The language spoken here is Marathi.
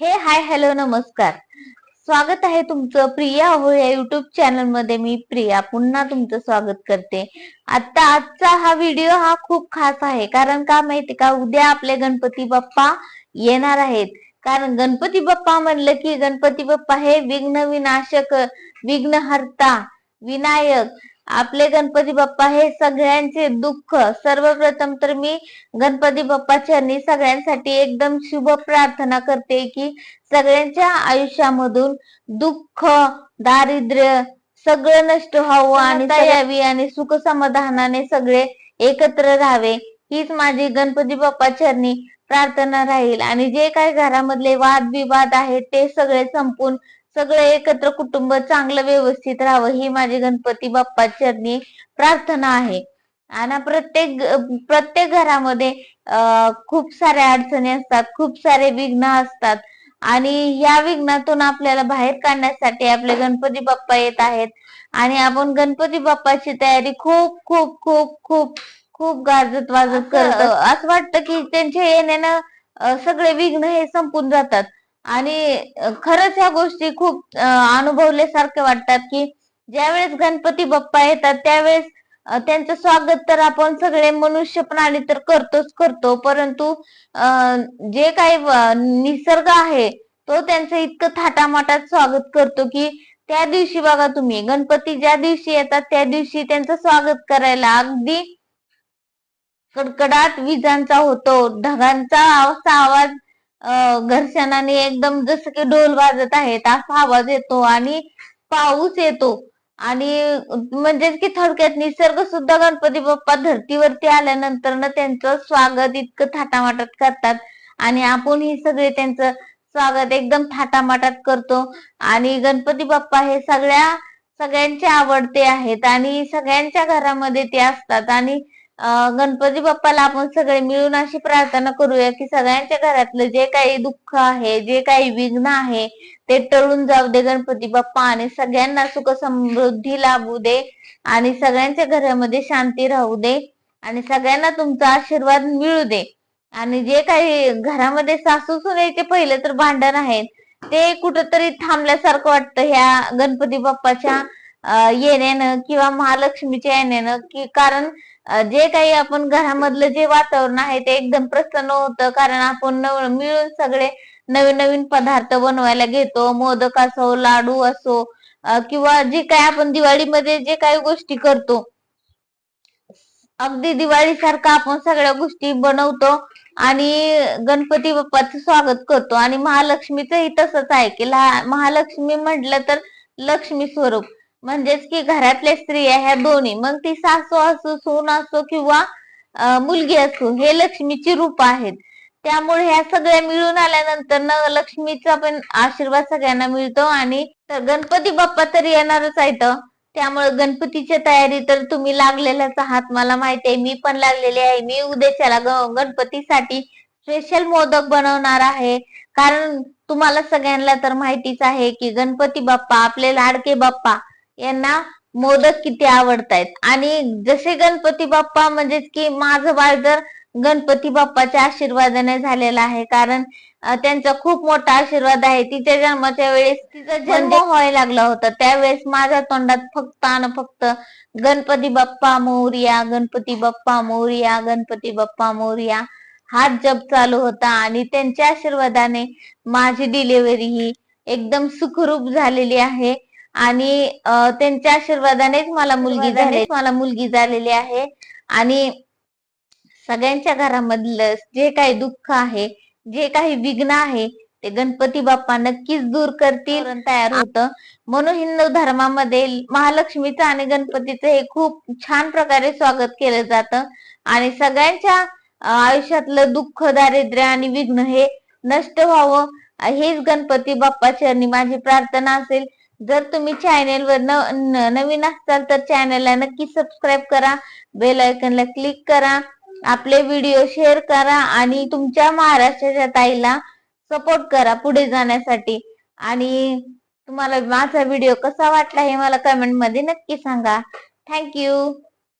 हे हाय हॅलो नमस्कार. स्वागत आहे तुमचं प्रिया हो या युट्यूब चॅनलमध्ये मी प्रिया. पुन्हा तुमचं स्वागत करते. आता आजचा हा व्हिडिओ हा खूप खास आहे. कारण का माहिती का? उद्या आपले गणपती बाप्पा येणार आहेत. कारण गणपती बाप्पा म्हणलं की गणपती बाप्पा हे विघ्न विनाशक विघ्नहर्ता विनायक आपले गणपती बाप्पा हे सगळ्यांचे दुःख. सर्वप्रथम तर मी गणपती बाप्पा चरणी सगळ्यांसाठी एकदम शुभ प्रार्थना करते की सगळ्यांच्या आयुष्यामधून दुःख दारिद्र्य सगळं नष्ट व्हावं आणि यावी आणि सुख समाधानाने सगळे एकत्र राहावे. हीच माझी गणपती बाप्पा चरणी प्रार्थना राहील. आणि जे काही घरामधले वादविवाद आहेत ते सगळे संपून सगळे एकत्र कुटुंब चांगलं व्यवस्थित राहावं ही माझी गणपती बाप्पा चरणी प्रार्थना आहे. आणि प्रत्येक प्रत्येक घरामध्ये खूप साऱ्या अडचणी असतात खूप सारे विघ्न असतात. आणि या विघ्नातून आपल्याला बाहेर काढण्यासाठी आपले गणपती बाप्पा येत आहेत. आणि आपण गणपती बाप्पाची तयारी खूप खूप खूप खूप खूप गाजत वाजत करत असं वाटतं की त्यांच्या येण्यानं सगळे विघ्न हे संपून जातात. आणि खरंच ह्या गोष्टी खूप अनुभवल्यासारख्या वाटतात की ज्यावेळेस गणपती बाप्पा येतात त्यावेळेस त्यांचं स्वागत तर आपण सगळे मनुष्य प्राणी तर करतोच करतो. परंतु जे काही निसर्ग आहे तो त्यांचं इतकं थाटामाटात स्वागत करतो की त्या दिवशी बघा तुम्ही गणपती ज्या दिवशी येतात त्या दिवशी त्यांचं स्वागत करायला अगदी कडकडाट विजांचा होतो. ढगांचा असा आवाज घर्षणाने एकदम जसं की ढोल वाजत आहेत असा आवाज येतो आणि पाऊस येतो. आणि म्हणजेच की थोडक्यात निसर्ग सुद्धा गणपती बाप्पा धर्तीवरती आल्यानंतर ना त्यांचं स्वागत इतकं थाटामाटात करतात. आणि आपण ही सगळे त्यांचं स्वागत एकदम थाटामाटात करतो. आणि गणपती बाप्पा हे सगळ्या सगळ्यांचे आवडते आहेत आणि सगळ्यांच्या घरामध्ये ते असतात. आणि गणपती बाप्पाला आपण सगळे मिळून अशी प्रार्थना करूया की सगळ्यांच्या घरातलं जे काही दुःख आहे जे काही विघ्न आहे ते टळून जाऊ दे गणपती बाप्पा आणि सगळ्यांना सुख समृद्धी लाभू दे आणि सगळ्यांच्या घरामध्ये शांती राहू दे आणि सगळ्यांना तुमचा आशीर्वाद मिळू दे. आणि जे काही घरामध्ये सासू सुनेचे पहिले तर भांडण आहेत ते कुठंतरी थांबल्यासारखं वाटतं ह्या गणपती बाप्पाच्या येण्यानं किंवा महालक्ष्मीच्या येण्यानं की कारण जे काही आपण घरामधलं जे वातावरण आहे ते एकदम प्रसन्न होतं. कारण आपण मिळून सगळे नवीन नवीन पदार्थ बनवायला घेतो. मोदक असो लाडू असो किंवा जे काही आपण दिवाळीमध्ये जे काही गोष्टी करतो अगदी दिवाळी सारखं आपण सगळ्या गोष्टी बनवतो आणि गणपती बाप्पाचं स्वागत करतो. आणि महालक्ष्मीचंही तसंच आहे की महालक्ष्मी म्हटलं तर लक्ष्मी स्वरूप. म्हणजेच की घरातल्या स्त्रिया ह्या दोन्ही मग ती सासू असो सून असो किंवा मुलगी असो हे लक्ष्मीची रूप आहेत. त्यामुळे ह्या सगळ्या मिळून आल्यानंतर न लक्ष्मीचा पण आशीर्वाद सगळ्यांना मिळतो आणि तर गणपती बाप्पा तर येणारच आहेत. त्यामुळे गणपतीची तयारी तर तुम्ही लागलेल्याच आहात मला माहिती आहे. मी पण लागलेली आहे. मी उद्याच्याला गणपतीसाठी स्पेशल मोदक बनवणार आहे. कारण तुम्हाला सगळ्यांना तर माहितीच आहे की गणपती बाप्पा आपले लाडके बाप्पा यांना मोदक किती आवडतायत. आणि जसे गणपती बाप्पा म्हणजेच की माझं बाळ जर गणपती बाप्पाच्या आशीर्वादाने झालेला आहे. कारण त्यांचा खूप मोठा आशीर्वाद आहे. तिच्या जन्माच्या वेळेस तिचा जन्म व्हायला लागला होता. त्यावेळेस माझ्या तोंडात फक्त आणि फक्त गणपती बाप्पा मोर्या गणपती बाप्पा मोर्या गणपती बाप्पा मोर्या हात जप चालू होता. आणि त्यांच्या आशीर्वादाने माझी डिलिव्हरी ही एकदम सुखरूप झालेली आहे. आणि त्यांच्या आशीर्वादानेच मला मुलगी झाली. मला मुलगी झालेली आहे. आणि सगळ्यांच्या घरामधलं जे काही दुःख आहे जे काही विघ्न आहे ते गणपती बाप्पा नक्कीच दूर करतील तयार होत. म्हणून हिंदू धर्मामध्ये महालक्ष्मीचं आणि गणपतीचं हे खूप छान प्रकारे स्वागत केलं जातं. आणि सगळ्यांच्या आयुष्यातलं दुःख दारिद्र्य आणि विघ्न हे नष्ट व्हावं. हेच गणपती बाप्पाची माझी प्रार्थना असेल. जर तुम्ही चॅनेलवर नवीन असाल तर चॅनलला नक्की सबस्क्राईब करा बेल आयकनला क्लिक करा आपले व्हिडिओ शेअर करा आणि तुमच्या महाराष्ट्राच्या ताईला सपोर्ट करा पुढे जाण्यासाठी. आणि तुम्हाला माझा व्हिडिओ कसा वाटला हे मला कमेंटमध्ये नक्की सांगा. थँक्यू